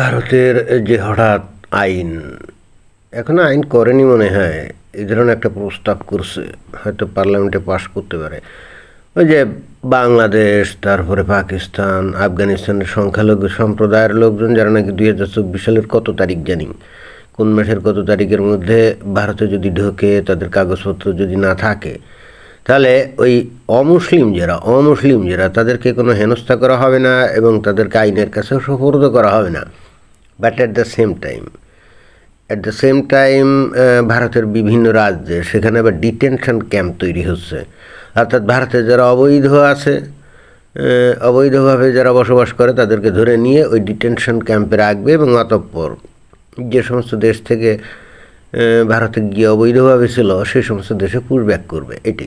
ভারতের যে হঠাৎ আইন, এখনও আইন করেনি মনে হয়। এই ধরনের একটা প্রস্তাব করছে, হয়তো পার্লামেন্টে পাশ করতে পারে। ওই যে বাংলাদেশ, তারপরে পাকিস্তান, আফগানিস্তানের সংখ্যালঘু সম্প্রদায়ের লোকজন, যারা নাকি দুই হাজার চব্বিশ সালের কত তারিখ জানি, কোন মাসের কত তারিখের মধ্যে ভারতে যদি ঢোকে, তাদের কাগজপত্র যদি না থাকে, তাহলে ওই অমুসলিম যারা অমুসলিম যারা, তাদেরকে কোনো হেনস্থা করা হবে না এবং তাদেরকে আইনের কাছে সুপর্দ করা হবে না। But at the same time at the same time ভারতের বিভিন্ন রাজ্যে সেখানে আবার ডিটেনশন ক্যাম্প তৈরি হচ্ছে। অর্থাৎ ভারতে যারা অবৈধ আছে অবৈধভাবে যারা বসবাস করে তাদেরকে ধরে নিয়ে ওই ডিটেনশন ক্যাম্পে রাখবে এবং অতঃপর যে সমস্ত দেশ থেকে ভারতে গিয়ে অবৈধভাবে ছিল, সেই সমস্ত দেশে পুশব্যাক করবে এটি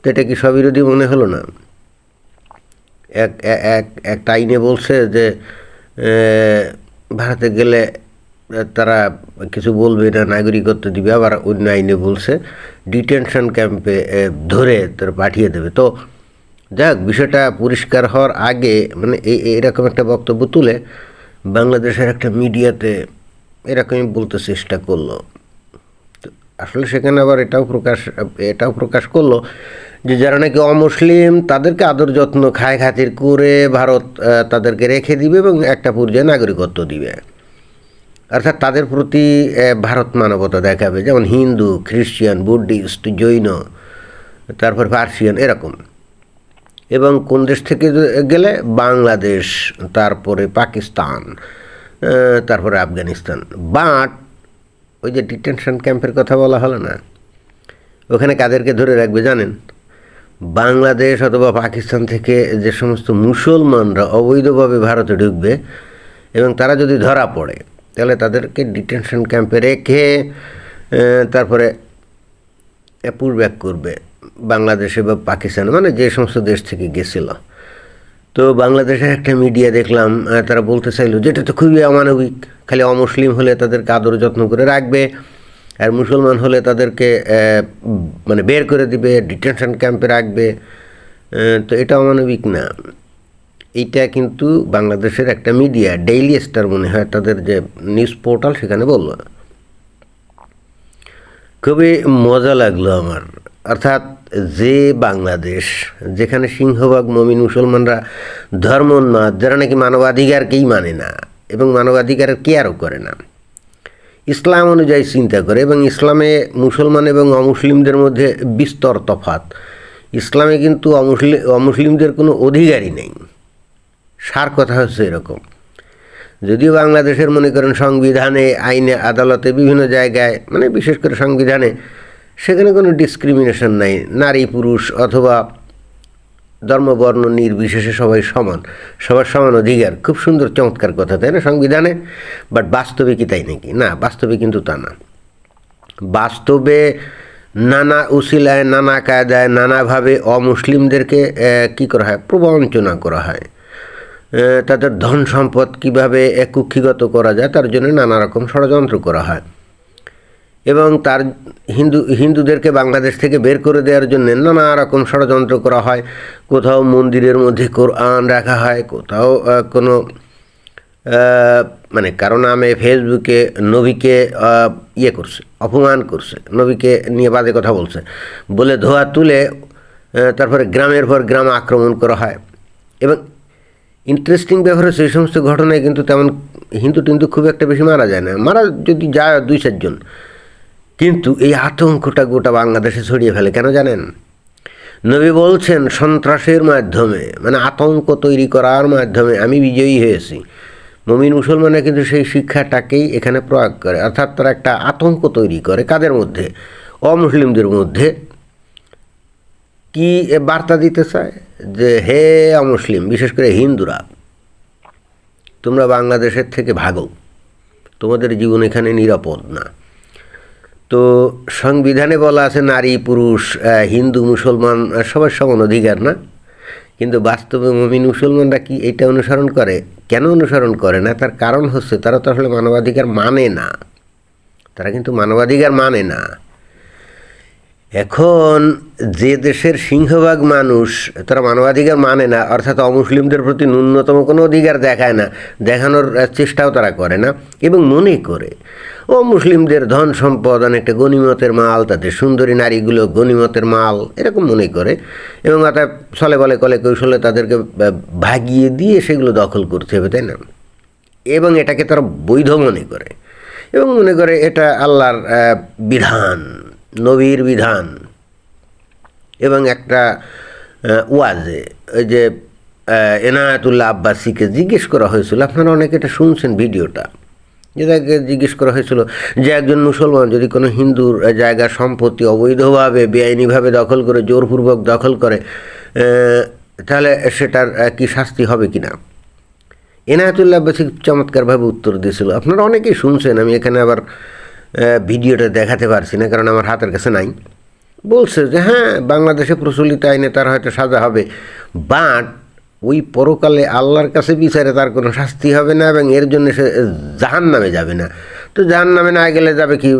তো এটা কি স্ববিরোধী মনে হলো না? এক এক একটা আইনে বলছে যে ভারতে গেলে তারা কিছু বলবে না নাগরিকত্ব দিবে, আবার অন্য আইনে বলছে, ডিটেনশন ক্যাম্পে ধরে তারা পাঠিয়ে দেবে। তো যাক, বিষয়টা পরিষ্কার হওয়ার আগে মানে এই এরকম একটা বক্তব্য তুলে বাংলাদেশের একটা মিডিয়াতে এরকমই বলতে চেষ্টা করল। আসলে সেখানে আবার এটাও প্রকাশ এটাও প্রকাশ করল যে যারা নাকি অমুসলিম, তাদেরকে আদর যত্ন খায় খাতির করে ভারত তাদেরকে রেখে দিবে এবং একটা পর্যায়ে নাগরিকত্ব দিবে। অর্থাৎ তাদের প্রতি ভারত মানবতা দেখাবে। যেমন হিন্দু, খ্রিস্টান, বুদ্ধিস্ট, জৈন, তারপর পার্সিয়ান, এরকম। এবং কোন দেশ থেকে গেলে? বাংলাদেশ, তারপরে পাকিস্তান তারপরে আফগানিস্তান। বাট, ওই যে ডিটেনশন ক্যাম্পের কথা বলা হলো না? ওখানে কাদেরকে ধরে রাখবে জানেন? বাংলাদেশ অথবা পাকিস্তান থেকে যে সমস্ত মুসলমানরা অবৈধভাবে ভারতে ঢুকবে এবং তারা যদি ধরা পড়ে, তাহলে তাদেরকে ডিটেনশন ক্যাম্পে রেখে তারপরে পুশব্যাক করবে বাংলাদেশে বা পাকিস্তানে মানে যে সমস্ত দেশ থেকে গেছিল। তো বাংলাদেশের একটা মিডিয়া দেখলাম তারা বলতে চাইলো, যেটা তো খুবই অমানবিক, খালি অমুসলিম হলে তাদেরকে আদর যত্ন করে রাখবে। আর মুসলমান হলে তাদেরকে মানে বের করে দিবে ডিটেনশন ক্যাম্পে রাখবে। তো এটা অমানবিক না। এইটা কিন্তু বাংলাদেশের একটা মিডিয়া ডেইলি স্টার মনে হয় তাদের যে নিউজ পোর্টাল সেখানে বলল। খুবই মজা লাগল আমার। অর্থাৎ যে বাংলাদেশ, যেখানে সিংহভাগ মমিন মুসলমানরা ধর্ম ধর্মোন্মাদ যারা নাকি মানবাধিকারকেই মানে না, এবং মানবাধিকারের কেয়ারও করে না ইসলাম অনুযায়ী চিন্তা করে এবং ইসলামে মুসলমান এবং অমুসলিমদের মধ্যে বিস্তর তফাত ইসলামে কিন্তু অমুসলিম অমুসলিমদের কোনো অধিকারই নেই। সার কথা হচ্ছে এরকম। যদিও বাংলাদেশের মনে করেন সংবিধানে, আইনে, আদালতে বিভিন্ন জায়গায় মানে বিশেষ করে সংবিধানে, সেখানে কোনো ডিসক্রিমিনেশন নাই। নারী, পুরুষ অথবা ধর্মবর্ণ নির্বিশেষে সবাই সমান। সবার সমান অধিকার। খুব সুন্দর, চমৎকার কথা, তাই না সংবিধানে? বাট বাস্তবে কি তাই নাকি? না, বাস্তবে কিন্তু তা না। বাস্তবে নানা উসিলায়, নানা কায়দায়, নানাভাবে অমুসলিমদেরকে কী করা হয়? প্রবঞ্চনা করা হয়। তাদের ধন সম্পদ কীভাবে কুক্ষিগত করা যায়? তার জন্য নানা রকম ষড়যন্ত্র করা হয়। এবং তার হিন্দু, হিন্দুদেরকে বাংলাদেশ থেকে বের করে দেওয়ার জন্য নানা রকম ষড়যন্ত্র করা হয়। কোথাও মন্দিরের মধ্যে কোরআন রাখা হয়, কোথাও কোনো মানে কারও নামে ফেসবুকে নবীকে ইয়ে করছে, অপমান করছে, নবীকে নিয়ে বাজে কথা বলছে। বলে ধোয়া তুলে তারপরে গ্রামের পর গ্রাম আক্রমণ করা হয়। এবং ইন্টারেস্টিং ব্যাপার এই সমস্ত ঘটনায় কিন্তু তেমন হিন্দু টিন্দু খুব একটা বেশি মারা যায় না। মারা যদি যায় দুই চারজন কিন্তু এই আতঙ্কটা গোটা বাংলাদেশে ছড়িয়ে ফেলে, কেন জানেন? নবী বলছেন, সন্ত্রাসের মাধ্যমে মানে আতঙ্ক তৈরি করার মাধ্যমে আমি বিজয়ী হয়েছি। মমিন মুসলমানরা কিন্তু সেই শিক্ষাটাকেই এখানে প্রয়োগ করে, অর্থাৎ তারা একটা আতঙ্ক তৈরি করে। কাদের মধ্যে? অমুসলিমদের মধ্যে। কি বার্তা দিতে চায়? যে, হে অমুসলিম, বিশেষ করে হিন্দুরা, তোমরা বাংলাদেশের থেকে ভাগো। তোমাদের জীবন এখানে নিরাপদ না। তো সংবিধানে বলা আছে নারী, পুরুষ হিন্দু, মুসলমান সবার সমান অধিকার, না? কিন্তু বাস্তবে মমিন মুসলমানরা কি এটা অনুসরণ করে? কেন অনুসরণ করে না? তার কারণ হচ্ছে তারা তো আসলে মানবাধিকার মানে না। তারা কিন্তু মানবাধিকার মানে না। এখন যে দেশের সিংহভাগ মানুষ, তারা মানবাধিকার মানে না, অর্থাৎ অমুসলিমদের প্রতি ন্যূনতম কোনো অধিকার দেখায় না, দেখানোর চেষ্টাও তারা করে না। এবং মনে করে ও মুসলিমদের ধন সম্পদ অনেকটা গণিমতের মাল, তাদের সুন্দরী নারীগুলো গণিমতের মাল, এরকম মনে করে। এবং অর্থাৎ ছলে বলে কলে কৌশলে তাদেরকে ভাগিয়ে দিয়ে সেগুলো দখল করতে হবে, তাই না? এবং এটাকে তারা বৈধ মনে করে। এবং মনে করে এটা আল্লাহর বিধান। নবীর বিধান। এবং একটা ওয়াজে, ওই যে এনায়াতুল্লাহ আব্বাসীকে জিজ্ঞেস করা হয়েছিল, আপনারা অনেকে এটা শুনছেন ভিডিওটা যেটাকে জিজ্ঞেস করা হয়েছিল যে একজন মুসলমান যদি কোনো হিন্দুর জায়গা সম্পত্তি অবৈধভাবে, বেআইনিভাবে দখল করে, জোরপূর্বক দখল করে তাহলে সেটার কি শাস্তি হবে কি না এনায়তুল্লাহ বেশি চমৎকারভাবে উত্তর দিয়েছিল। আপনারা অনেকেই শুনছেন, আমি এখানে আবার ভিডিওটা দেখাতে পারছি না, কারণ আমার হাতের কাছে নাই। বলছে যে হ্যাঁ বাংলাদেশে প্রচলিত আইনে তার হয়তো সাজা হবে। বাট ওই পরকালে আল্লাহর কাছে বিচারে তার কোনো শাস্তি হবে না এবং এর জন্য সে জাহান নামে যাবে না। তো জাহান নামে না গেলে যাবে কি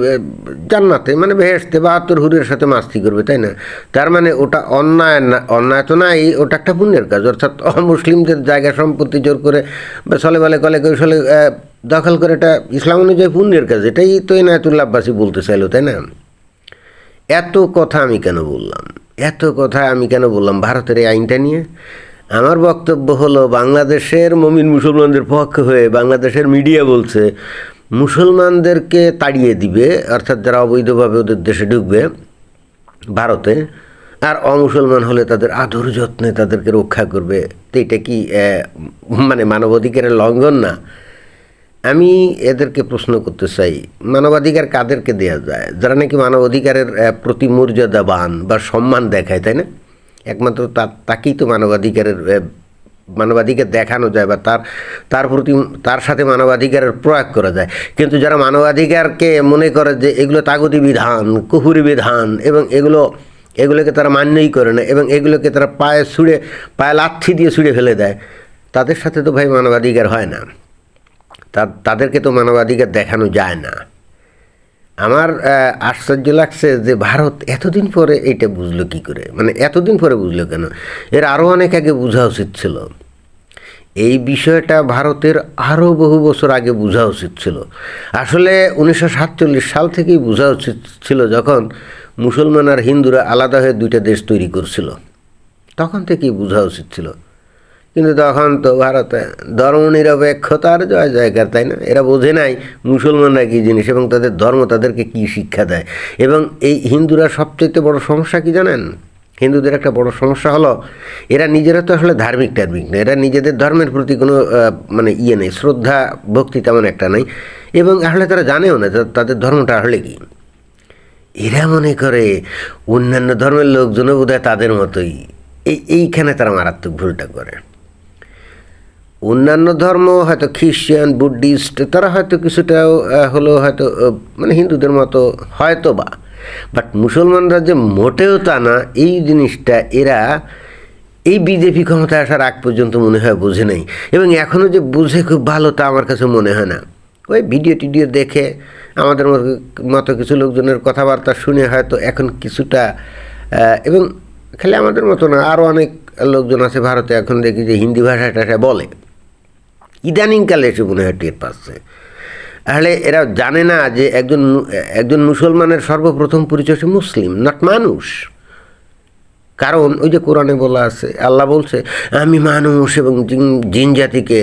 জান্নাতে। মানে বেহেসতে বাহাত্তর হুরের সাথে মাস্তি করবে, তাই না? তার মানে ওটা অন্যায় না, অন্যায় তো নাই, ওটা একটা পুণ্যের কাজ। অর্থাৎ অমুসলিমদের জায়গা সম্পত্তি জোর করে বা চলে বলে কলে কৌশলে দখল করে, এটা ইসলাম অনুযায়ী পুণ্যের কাজ। এটাই তো এনায়তুল্লাহ আব্বাসী বলতে চাইলো, তাই না? এত কথা আমি কেন বললাম? এত কথা আমি কেন বললাম ভারতের এই আইনটা নিয়ে? আমার বক্তব্য হলো, বাংলাদেশের মমিন মুসলমানদের পক্ষ হয়ে বাংলাদেশের মিডিয়া বলছে মুসলমানদেরকে তাড়িয়ে দিবে, অর্থাৎ যারা অবৈধভাবে ওদের দেশে ঢুকবে ভারতে, আর অমুসলমান হলে তাদের আদর যত্নে তাদেরকে রক্ষা করবে, তো এটা কি মানে মানবাধিকারের লঙ্ঘন না? আমি এদেরকে প্রশ্ন করতে চাই, মানবাধিকার কাদেরকে দেওয়া যায়? যারা নাকি মানবাধিকারের প্রতি মর্যাদাবান বা সম্মান দেখায়, তাই না? একমাত্র তা- তাকেই তো মানবাধিকারের মানবাধিকার দেখানো যায় বা তার তার প্রতি, তার সাথে মানবাধিকারের প্রয়োগ করা যায়। কিন্তু যারা মানবাধিকারকে মনে করে যে এগুলো তাগতি বিধান কুহুরি বিধান এবং এগুলো, এগুলোকে তারা মান্যই করে না এবং এগুলোকে তারা পায়ে ছুঁড়ে, পায়ে লাথি দিয়ে ছুঁড়ে ফেলে দেয়, তাদের সাথে তো ভাই মানবাধিকার হয় না। তাদেরকে তো মানবাধিকার দেখানো যায় না। আমার আশ্চর্য লাগছে যে ভারত এতদিন পরে এটা বুঝলো কি করে? মানে এতদিন পরে বুঝলো কেন? এর আরও অনেক আগে বোঝা উচিত ছিল। এই বিষয়টা ভারতের আরও বহু বছর আগে বোঝা উচিত ছিল। আসলে উনিশশো সাতচল্লিশ সাল থেকেই বোঝা উচিত ছিল যখন মুসলমান আর হিন্দুরা আলাদা হয়ে দুইটা দেশ তৈরি করছিল। তখন থেকেই বোঝা উচিত ছিল। কিন্তু তখন তো ভারতে ধর্মনিরপেক্ষতার জয় জয়কার, তাই না? এরা বোঝে নাই মুসলমানরা কী জিনিস এবং তাদের ধর্ম তাদেরকে কী শিক্ষা দেয়। এবং এই হিন্দুরা সবচেয়ে বড় সমস্যা কি জানেন? হিন্দুদের একটা বড় সমস্যা হলো, এরা নিজেরা তো আসলে ধার্মিক টার্মিক না, এরা নিজেদের ধর্মের প্রতি কোনো মানে ইয়ে নেই, শ্রদ্ধা, ভক্তি তেমন একটা নাই। এবং আসলে তারা জানেও না তাদের ধর্মটা আসলে কী। এরা মনে করে অন্যান্য ধর্মের লোকজনও বোধহয় তাদের মতোই। এই, এইখানে তারা মারাত্মক ভুলটা করে। অন্যান্য ধর্ম, হয়তো খ্রিশ্চান বুদ্ধিস্ট, তারা হয়তো কিছুটা হলেও হয়তো মানে হিন্দুদের মতো হয়তো বা। বাট মুসলমানরা যে মোটেও তা না, এই জিনিসটা এরা এই বিজেপি ক্ষমতায় আসার আগ পর্যন্ত মনে হয় বোঝে নাই। এবং এখনও যে বুঝে খুব ভালো তা আমার কাছে মনে হয় না। ওই ভিডিও টিডিও দেখে আমাদের মতো- কিছু লোকজনের কথাবার্তা শুনে হয়তো এখন কিছুটা এবং খালি আমাদের মতো না আরও অনেক লোকজন আছে ভারতে এখন দেখি যে হিন্দি ভাষা টাষা বলে। ইদানিংকালে এসে মনে হয় টের পাচ্ছে। তাহলে এরা জানে না যে একজন একজন মুসলমানের সর্বপ্রথম পরিচয় সে মুসলিম নট মানুষ। কারণ ওই যে কোরআনে বলা আছে আল্লাহ বলছে আমি মানুষ এবং জিন জাতিকে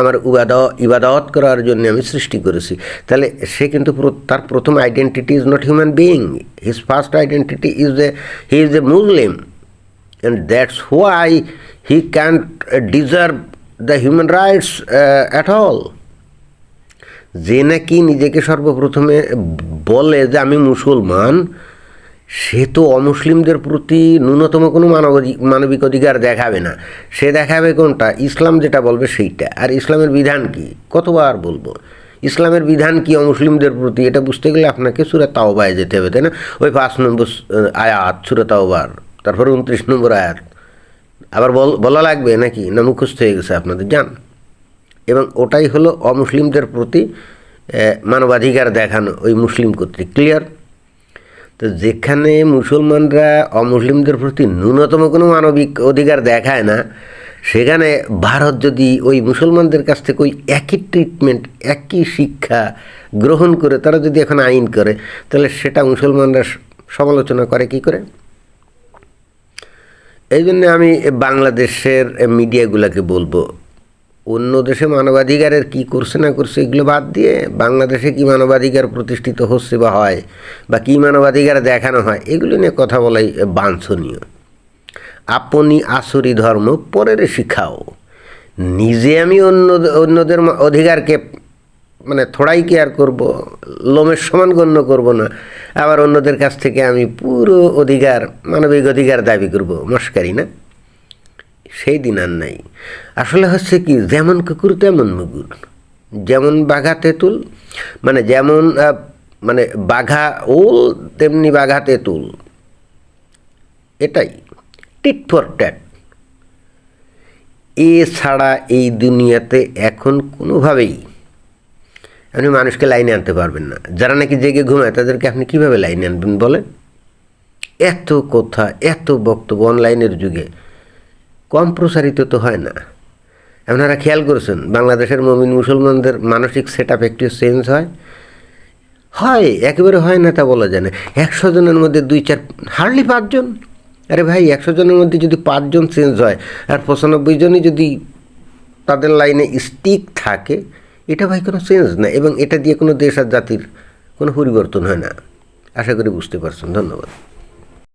আমার উবাদ ইবাদত করার জন্য আমি সৃষ্টি করেছি। তাহলে সে কিন্তু তার প্রথম identity is not human being his first identity is a he is a Muslim and that's why he can't uh, deserve human rights at all. যে নাকি নিজেকে সর্বপ্রথমে বলে যে আমি মুসলমান, সে তো অমুসলিমদের প্রতি ন্যূনতম কোনো মানবাধি- মানবিক অধিকার দেখাবে না। সে দেখাবে কোনটা? ইসলাম যেটা বলবে সেইটা। আর ইসলামের বিধান কি? কতবার বলব? ইসলামের বিধান কি অমুসলিমদের প্রতি? এটা বুঝতে গেলে আপনাকে সুরে তাওবায় যেতে হবে, তাই না? ওই পাঁচ নম্বর, আয়াত, সুরে তাওবার, তারপরে উনত্রিশ নম্বর আয়াত। আবার বল লাগবে নাকি? না, মুখস্থ হয়ে গেছে আপনাদের, যান। এবং ওটাই হলো অমুসলিমদের প্রতি মানবাধিকার দেখানো ওই মুসলিম কর্তৃক ক্লিয়ার তো যেখানে মুসলমানরা অমুসলিমদের প্রতি ন্যূনতম কোনো মানবিক অধিকার দেখায় না, সেখানে ভারত যদি ওই মুসলমানদের কাছ থেকে ওই একই ট্রিটমেন্ট একই শিক্ষা গ্রহণ করে, তারা যদি এখন আইন করে, তাহলে সেটা মুসলমানরা সমালোচনা করে কি করে? এই জন্য আমি বাংলাদেশের মিডিয়াগুলোকে বলব, অন্য দেশে মানবাধিকারের কি করছে না করছে এগুলো বাদ দিয়ে বাংলাদেশে কি মানবাধিকার প্রতিষ্ঠিত হচ্ছে বা হয়, বা কি মানবাধিকার দেখানো হয়, এগুলো নিয়ে কথা বলাই বাঞ্ছনীয়। আপনি আসরি ধর্ম, পরের শিখাও নিজে আমি অন্য, অন্যদের অধিকারকে মানে থোড়াই কেয়ার করব, লোমের সমান গণ্য করব না। আবার অন্যদের কাছ থেকে আমি পুরো অধিকার, মানবিক অধিকার দাবি করব, মস্কারি না? সেই দিন আর নাই। আসলে হচ্ছে কি, যেমন কুকুর তেমন মুগুর। যেমন বাঘা তেঁতুল মানে যেমন মানে বাঘা ওল, তেমনি বাঘা তেঁতুল। এটাই, টিট ফর ট্যাট। এছাড়া এই দুনিয়াতে এখন কোনোভাবেই আপনি মানুষকে লাইনে আনতে পারবেন না। যারা নাকি জেগে ঘুমায়, তাদেরকে আপনি কীভাবে লাইনে আনবেন বলেন? এত কথা, এত বক্তব্য অনলাইনের যুগে কম প্রসারিত তো হয় না। আপনারা খেয়াল করেছেন, বাংলাদেশের মমিন মুসলমানদের মানসিক সেট আপ একটু চেঞ্জ হয়? হয়, একেবারে হয় না তা বলা যায় না। একশো জনের মধ্যে দুই চার, হার্ডলি পাঁচজন? আরে ভাই, একশো জনের মধ্যে যদি পাঁচজন চেঞ্জ হয়, আর পঁচানব্বই জনই যদি তাদের লাইনে স্টিক থাকে এটা ভাই কোনো চেঞ্জ না, এবং এটা দিয়ে কোনো দেশ আর জাতির কোনো পরিবর্তন হয় না। আশা করি বুঝতে পারছেন। ধন্যবাদ।